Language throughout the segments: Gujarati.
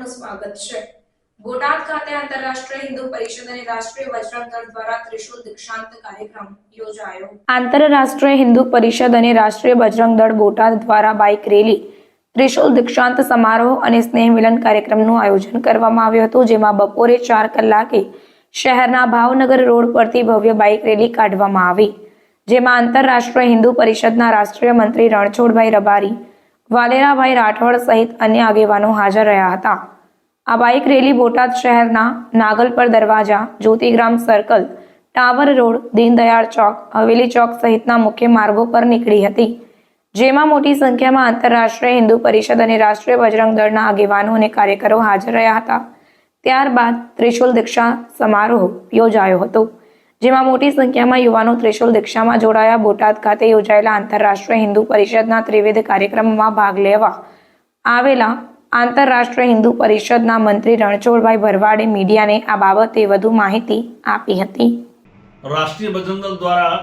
આપનું સ્વાગત છે. બોટાદ ખાતે આંતરરાષ્ટ્રીય હિન્દુ પરિષદ અને રાષ્ટ્રીય બજરંગ દળ દ્વારા ત્રિશુલ દીક્ષાંત કાર્યક્રમ યોજાયો. આંતરરાષ્ટ્રીય હિન્દુ પરિષદ અને રાષ્ટ્રીય બજરંગ દળ બોટાદ દ્વારા બાઇક રેલી, ત્રિશુલ દીક્ષાંત સમારોહ અને સ્નેહ મિલન કાર્યક્રમનું આયોજન કરવામાં આવ્યું હતું, જેમાં બપોરે ચાર કલાકે શહેરના ભાવનગર રોડ પરથી ભવ્ય બાઇક રેલી કાઢવામાં આવી, જેમાં આંતરરાષ્ટ્રીય હિન્દુ પરિષદના રાષ્ટ્રીય મંત્રી રણછોડભાઈ રબારી વાલેરાભાઈ રાઠોડ સહિત અન્ય આગેવાનો હાજર રહ્યા હતા. આ બાઇક રેલી બોટાદ શહેરના નાગલપર દરવાજા, Jyotigram circle tower road, Deendayal ચોક, હવેલી ચોક સહિતના મુખ્ય માર્ગો પર નીકળી હતી. જેમાં મોટી સંખ્યામાં આંતરરાષ્ટ્રીય હિન્દુ પરિષદ અને રાષ્ટ્રીય બજરંગ દળના આગેવાનો અને કાર્યકરો હાજર રહ્યા હતા. ત્યારબાદ ત્રિશુલ દીક્ષા સમારોહ યોજાયો હતો. જેમાં મોટી સંખ્યામાં યુવાનો ત્રિશુલ દીક્ષામાં જોડાયા. બોટાદ ખાતે યોજાયેલા આંતરરાષ્ટ્રીય હિન્દુ પરિષદના ત્રિવિધ કાર્યક્રમમાં ભાગ લેવા આવેલા આંતરરાષ્ટ્રીય હિન્દુ પરિષદના મંત્રી રણછોડભાઈ ભરવાડે મીડિયાને આ બાબતે વધુ માહિતી આપી હતી. રાષ્ટ્રીય બજરંગ દળ દ્વારા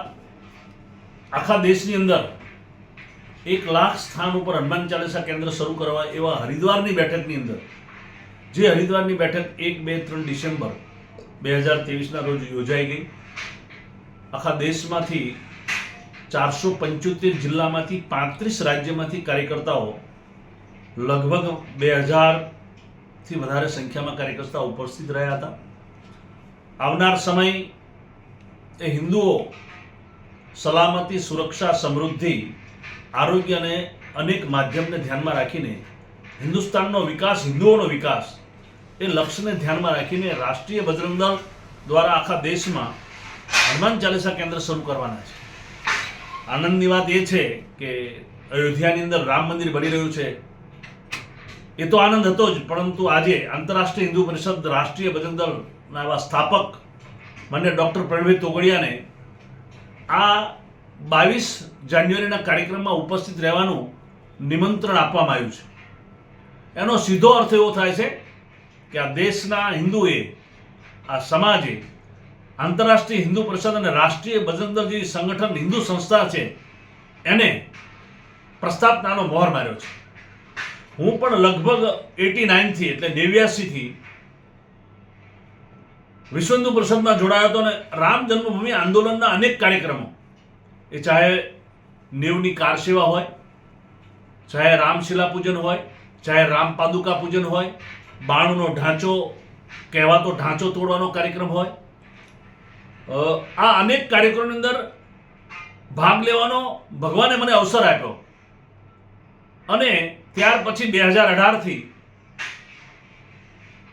આખા દેશની અંદર એક લાખ સ્થાન ઉપર હનુમાન ચાલીસા કેન્દ્ર શરૂ કરવા એવા હરિદ્વારની બેઠકની અંદર, જે હરિદ્વારની બેઠક એક બે ત્રણ ડિસેમ્બર બે હજાર ત્રેવીસના રોજ યોજાઈ ગઈ. આખા દેશમાંથી ચારસો પંચોતેર જિલ્લામાંથી પાંત્રીસ રાજ્યમાંથી કાર્યકર્તાઓ લગભગ બે હજારથી વધારે સંખ્યામાં કાર્યકર્તાઓ ઉપસ્થિત રહ્યા હતા. આવનાર સમય એ હિન્દુઓ સલામતી, સુરક્ષા, સમૃદ્ધિ, આરોગ્ય અને અનેક માધ્યમને ધ્યાનમાં રાખીને હિન્દુસ્તાનનો વિકાસ, હિન્દુઓનો વિકાસ એ લક્ષ્યને ધ્યાનમાં રાખીને રાષ્ટ્રીય બજરંગ દ્વારા આખા દેશમાં હનુમાન ચાલીસા કેન્દ્ર શરૂ કરવાના છે. આનંદની વાત એ છે કે અયોધ્યાની અંદર રામ મંદિર બની રહ્યું છે. એ તો આનંદ હતો જ, પરંતુ આજે આંતરરાષ્ટ્રીય હિન્દુ પરિષદ રાષ્ટ્રીય ભજન દળના એવા સ્થાપક મને ડૉક્ટર પ્રણવીર તોગડિયાને આ બાવીસ જાન્યુઆરીના કાર્યક્રમમાં ઉપસ્થિત રહેવાનું નિમંત્રણ આપવામાં આવ્યું છે. એનો સીધો અર્થ એવો થાય છે કે આ દેશના હિન્દુએ, આ સમાજે આંતરરાષ્ટ્રીય હિન્દુ પરિષદ અને રાષ્ટ્રીય બજરંગદળ જેવી સંગઠન હિન્દુ સંસ્થા છે, એને પ્રસ્થાપનાનો મોહર માર્યો છે. હું પણ લગભગ એટી નાઇનથી એટલે નેવ્યાસીથી વિશ્વ હિન્દુ પરિષદમાં જોડાયો હતો અને રામ જન્મભૂમિ આંદોલનના અનેક કાર્યક્રમો. એ ચાહે નેવની કાર સેવા હોય, ચાહે રામશિલા પૂજન હોય, ચાહે રામ પાદુકા પૂજન હોય, બાણુનો ઢાંચો કહેવાતો ઢાંચો તોડવાનો કાર્યક્રમ હોય આ અનેક કાર્યક્રમની અંદર ભાગ લેવાનો ભગવાને મને અવસર આપ્યો. અને ત્યાર પછી બે હજાર અઢારથી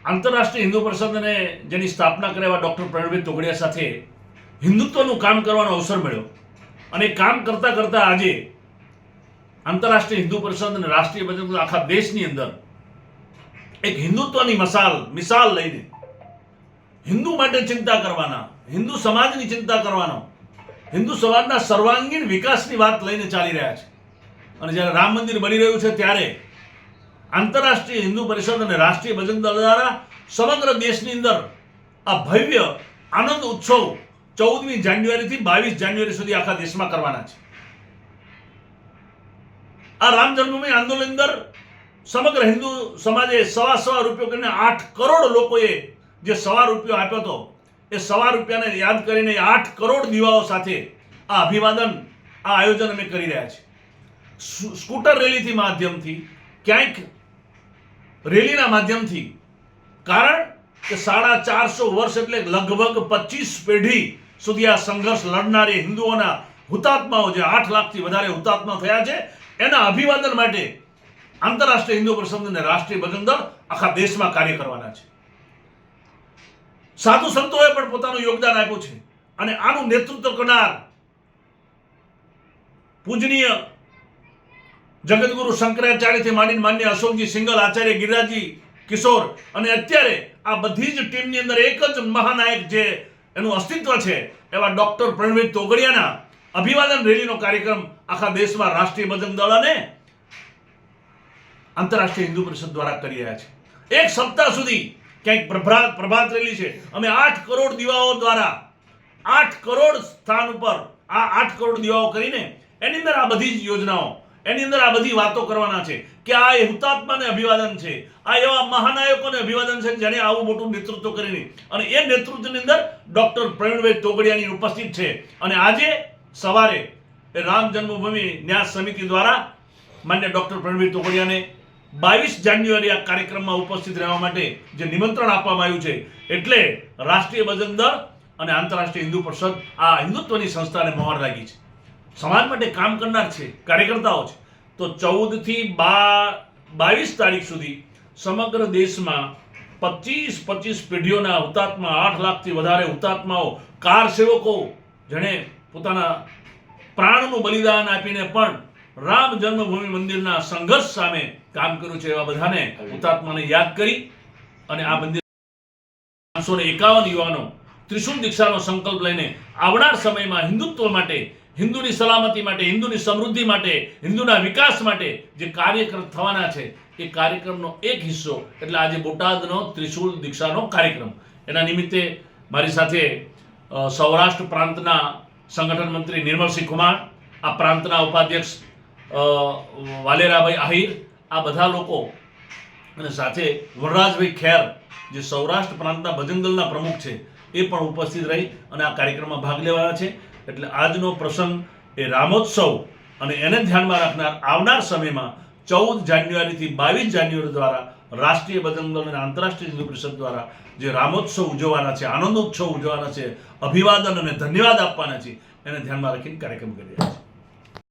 આંતરરાષ્ટ્રીય હિન્દુ પરિષદને જેની સ્થાપના કરેવા ડૉક્ટર પ્રણવીર તોગડિયા સાથે હિન્દુત્વનું કામ કરવાનો અવસર મળ્યો. અને કામ કરતાં કરતાં આજે આંતરરાષ્ટ્રીય હિન્દુ પરિષદ અને રાષ્ટ્રીય બજેટ આખા દેશની અંદર એક હિન્દુત્વની મસાલ, મિસાલ લઈને હિન્દુ માટે ચિંતા કરવાના હિન્દુ સમાજની ચિંતા કરવાનો. હિન્દુ સમાજના સર્વાંગીણ વિકાસની વાત લઈને ચાલી રહ્યા છે. અને જ્યારે રામ મંદિર બની રહ્યું છે ત્યારે આંતરરાષ્ટ્રીય હિન્દુ પરિષદ અને રાષ્ટ્રીય ભજન દળ દ્વારા સમગ્ર દેશની અંદર આ ભવ્ય આનંદ ઉત્સવ ચૌદમી જાન્યુઆરીથી બાવીસ જાન્યુઆરી સુધી આખા દેશમાં કરવાના છે. આ રામ જન્મભૂમિ આંદોલન અંદર સમગ્ર હિન્દુ સમાજે સવા સવા રૂપિયો કરીને આઠ કરોડ લોકોએ જે સવા રૂપિયો આપ્યો હતો એ સવા રૂપિયાને યાદ કરીને આઠ કરોડ દીવાઓ સાથે આ અભિવાદન, આ આયોજન અમે કરી રહ્યા છીએ. સ્કૂટર રેલીથી માધ્યમથી, ક્યાંક રેલીના માધ્યમથી, કારણ કે સાડા ચારસો વર્ષ એટલે લગભગ પચીસ પેઢી સુધી આ સંઘર્ષ લડનારી હિન્દુઓના હુતાત્માઓ જે આઠ લાખથી વધારે હુતાત્મા થયા છે, એના અભિવાદન માટે આંતરરાષ્ટ્રીય હિન્દુ પ્રસંગ અને રાષ્ટ્રીય ભજન દળ આખા દેશમાં કાર્ય કરવાના છે. સાધુ સંતોએ પણ પોતાનું યોગદાન આપ્યું છે. અને આનું નેતૃત્વ કરનાર પૂજનીય જગતગુરુ શંકરાચાર્યથી માંડીને માન્ય અશોકજી સિંગલ, આચાર્ય ગિરિરાજી કિશોર અને અત્યારે આ બધી જ ટીમની અંદર એક જ મહાનાયક જે એનું અસ્તિત્વ છે, એવા ડોક્ટર પ્રણવીર તોગડિયાના અભિવાદન રેલીનો કાર્યક્રમ આખા દેશમાં રાષ્ટ્રીય બજરંગ દળ અને આંતરરાષ્ટ્રીય હિન્દુ પરિષદ દ્વારા કરી રહ્યા છે. એક સપ્તાહ સુધી ક્યાંક પ્રભાત પ્રભાત રેલી છે. અમે આઠ કરોડ દીવાઓ દ્વારા, આઠ કરોડ સ્થાન ઉપર આ આઠ કરોડ દીવાઓ કરીને એની અંદર આ બધી જ યોજનાઓ, એની અંદર આ બધી વાતો કરવાના છે કે આ એ હુતાત્માને અભિવાદન છે, આ એવા મહાનાયકોને અભિવાદન છે જેણે આવું મોટું નેતૃત્વ કરીને. અને એ નેતૃત્વની અંદર ડૉક્ટર પ્રવીણભાઈ તોગડિયાની ઉપસ્થિત છે. અને આજે સવારે રામ જન્મભૂમિ ન્યાસ સમિતિ દ્વારા માન્ય ડૉક્ટર પ્રવીણભાઈ તોગડિયાને બાવીસ જાન્યુઆરી આ કાર્યક્રમમાં ઉપસ્થિત રહેવા માટે જે નિમંત્રણ આપવામાં આવ્યું છે, એટલે રાષ્ટ્રીય ભજન દળ અને આંતરરાષ્ટ્રીય હિન્દુ પરિષદ આ હિન્દુત્વની સંસ્થાને મહોર લાગી છે. સમાજ માટે કામ કરનાર છે, કાર્યકર્તાઓ છે. તો ચૌદથી બા બાવીસ તારીખ સુધી સમગ્ર દેશમાં પચીસ પચીસ પેઢીઓના હુતાત્મા, આઠ લાખથી વધારે હુતાત્માઓ, કાર સેવકો, જેણે પોતાના પ્રાણનું બલિદાન આપીને પણ રામ જન્મભૂમિ મંદિરના સંઘર્ષ સામે કામ કર્યું છે એવા બધાને હુતાત્માને યાદ કરી અને આ મંદિર પાંચસો ને એકાવન યુવાનો ત્રિશુલ દીક્ષાનો સંકલ્પ લઈને આવનાર સમયમાં હિન્દુત્વ માટે હિન્દુની સલામતી માટે હિન્દુની સમૃદ્ધિ માટે હિન્દુના વિકાસ માટે જે કાર્યક્રમ થવાના છે એ કાર્યક્રમનો એક હિસ્સો એટલે આજે બોટાદનો ત્રિશુલ દીક્ષાનો કાર્યક્રમ. એના નિમિત્તે મારી સાથે સૌરાષ્ટ્ર પ્રાંતના સંગઠન મંત્રી નિર્મલસિંહ કુમાર આ પ્રાંતના ઉપાધ્યક્ષ વાલેરાભાઈ આહિર, આ બધા લોકો અને સાથે વરરાજભાઈ ખેર, જે સૌરાષ્ટ્ર પ્રાંતના ભજનદલના પ્રમુખ છે, એ પણ ઉપસ્થિત રહી અને આ કાર્યક્રમમાં ભાગ લેવાના છે. એટલે આજનો પ્રસંગ એ રામોત્સવ અને એને ધ્યાનમાં રાખનાર આવનાર સમયમાં ચૌદ જાન્યુઆરીથી બાવીસ જાન્યુઆરી દ્વારા રાષ્ટ્રીય બજરંગ અને આંતરરાષ્ટ્રીય હિન્દુ પરિષદ દ્વારા જે રામોત્સવ ઉજવવાના છે, આનંદોત્સવ ઉજવવાના છે, અભિવાદન અને ધન્યવાદ આપવાના છે, એને ધ્યાનમાં રાખીને કાર્યક્રમ કરી રહ્યા છે.